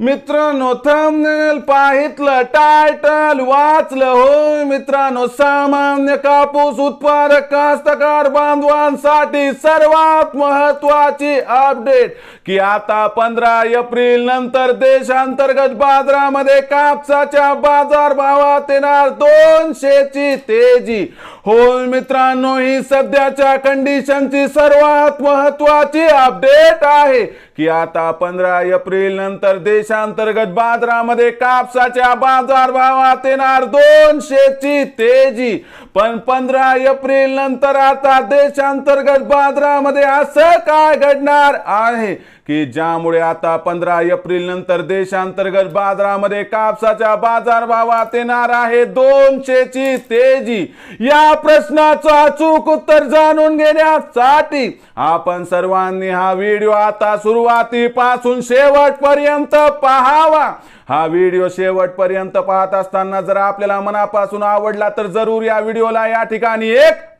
मित्रांनो thumbnail पाहितलं title वाचलं होय मित्रांनो सामान्य कापूस उत्पादक कास्तकार बांधवांसाठी सर्वात महत्वाची अपडेट की आता पंधरा एप्रिल नंतर देशांतर्गत बाजारामध्ये कापसाच्या बाजार भावात येणार दोनशेची तेजी. होय मित्रांनो ही सध्याच्या कंडिशनची सर्वात महत्वाची अपडेट आहे. की आता पंधरा एप्रिल नंतर देशांतर्गत बाजारामध्ये कापसाच्या बाजार भावात येणार दोनशेची तेजी. पण पंधरा एप्रिल नंतर आता देशांतर्गत बाजारामध्ये असं काय घडणार आहे? की ज्यामुळे आता पंधरा एप्रिल नंतर देशांतर्गत बाजारामध्ये कापसाच्या बाजार भावात येणार आहे दोनशे ची तेजी. या प्रश्नाचं अचूक उत्तर जाणून घेण्यासाठी आपण सर्वांनी हा व्हिडिओ आता सुरुवातीपासून शेवटपर्यंत पाहावा. हा व्हिडिओ शेवटपर्यंत पाहत असताना जर आपल्याला मनापासून आवडला तर जरूर या व्हिडिओला या ठिकाणी एक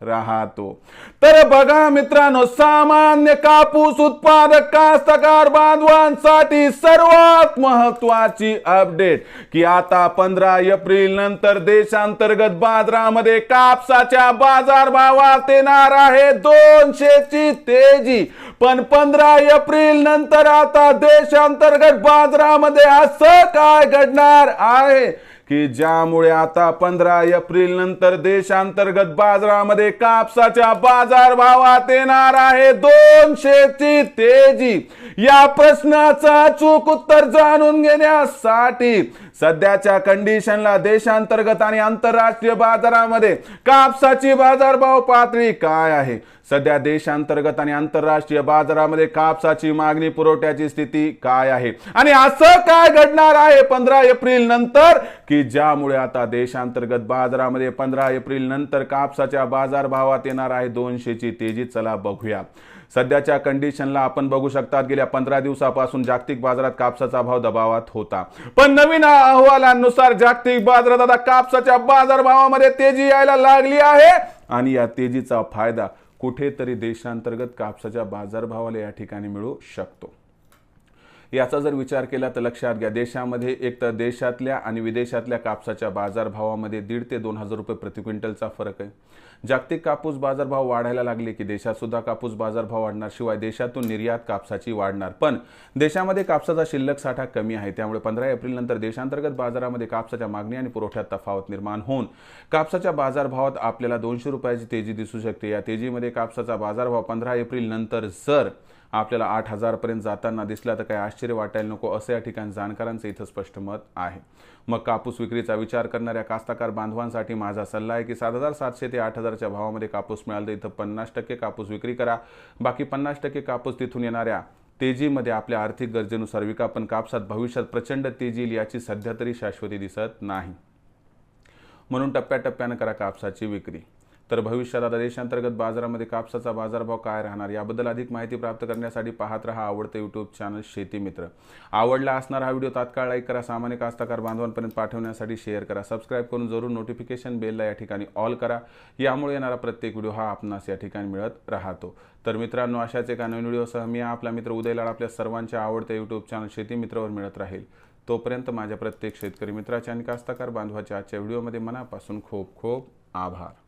राहतो. तर बघा मित्रांनो सामान्य कापूस उत्पादक कास्तकार बांधवांसाठी सर्वात महत्वाची अपडेट की आता पंधरा एप्रिल नंतर देशांतर्गत बाजारामध्ये कापसाच्या बाजार भावात येणार आहे दोनशेची तेजी. पण पंधरा एप्रिल नंतर आता देशांतर्गत बाजारामध्ये असं काय घडणार आहे? की ज्यामुळे आता पंधरा एप्रिल नंतर देशांतर्गत बाजारामध्ये कापसाच्या बाजार भावात येणार आहे दोनशेची तेजी. या प्रश्नाचा चूक उत्तर जाणून घेण्यासाठी सध्याच्या कंडिशनला देशांतर्गत आणि आंतरराष्ट्रीय बाजारामध्ये कापसाची बाजारभाव पातळी काय आहे? सध्या देशांतर्गत आणि आंतरराष्ट्रीय बाजारामध्ये कापसाची मागणी पुरवठ्याची स्थिती काय आहे? आणि असं काय घडणार आहे पंधरा एप्रिल नंतर? की ज्यामुळे आता देशांतर्गत बाजारामध्ये पंधरा एप्रिल नंतर कापसाच्या बाजारभावात येणार आहे दोनशेची तेजी? चला बघूया. सध्याच्या कंडिशनला आपण बघू शकतात गेल्या पंधरा दिवसापासून जागतिक बाजारात कापसाचा भाव दबावात होता. पण नवीन अहवालानुसार जागतिक बाजारात आता कापसाच्या बाजारभावामध्ये तेजी यायला लागली आहे. आणि या तेजीचा फायदा कुठेतरी देशांतर्गत कापसाच्या बाजारभावाला या ठिकाणी मिळू शकतो. याचा जर विचार केला तर लक्षात घ्या देशामध्ये एक तर देशातल्या आणि विदेशातल्या कापसाच्या बाजारभावामध्ये दीड ते दोन हजार रुपये प्रति क्विंटलचा फरक आहे. जागतिक कापूस बाजारभाव वाढायला लागले की देशात सुद्धा कापूस बाजारभाव वाढणार शिवाय देशातून निर्यात कापसाची वाढणार. पण देशामध्ये कापसाचा शिल्लक साठा कमी आहे त्यामुळे पंधरा एप्रिल नंतर देशांतर्गत बाजारामध्ये कापसाच्या मागणी आणि पुरवठ्यात तफावत निर्माण होऊन कापसाच्या बाजारभावात आपल्याला दोनशे रुपयाची तेजी दिसू शकते. या तेजीमध्ये कापसाचा बाजारभाव पंधरा एप्रिल नंतर जर आपल्याला आठ हजारपर्यंत जाताना दिसला तर काही आश्चर्य वाटायला नको असं या ठिकाणी जाणकारांचं इथं स्पष्ट मत आहे. मग कापूस विक्रीचा विचार करणाऱ्या कास्ताकार बांधवांसाठी माझा सल्ला आहे की सात हजार सातशे ते आठ हजारच्या भावामध्ये कापूस मिळाला तर इथं पन्नास टक्के कापूस विक्री करा. बाकी पन्नास टक्के कापूस तिथून येणाऱ्या तेजीमध्ये आपल्या आर्थिक गरजेनुसार विका पण कापसात भविष्यात प्रचंड तेजी येईल याची सध्या तरी शाश्वती दिसत नाही. म्हणून टप्प्याटप्प्यानं करा कापसाची विक्री. तर भविष्यात आता देशांतर्गत बाजारामध्ये कापसाचा बाजारभाव काय राहणार? याबद्दल अधिक माहिती प्राप्त करण्यासाठी पाहत रहा आवडते यूट्यूब चॅनल शेती मित्र. आवडला असणारा हा व्हिडिओ तात्काळ लाईक करा सामान्य कास्ताकार बांधवांपर्यंत पाठवण्यासाठी शेअर करा. सबस्क्राईब करून जरूर नोटिफिकेशन बेलला या ठिकाणी ऑल करा. यामुळे येणारा प्रत्येक व्हिडिओ हा आपणास या ठिकाणी मिळत राहतो. तर मित्रांनो अशाच एका नवीन व्हिडिओसह मी आपला मित्र उदयलाड आपल्या सर्वांच्या आवडत्या यूट्यूब चॅनल शेती मित्रवर मिळत राहील. तोपर्यंत माझ्या प्रत्येक शेतकरी मित्राच्या आणि कास्ताकार बांधवाच्या आजच्या व्हिडिओमध्ये मनापासून खूप खूप आभार.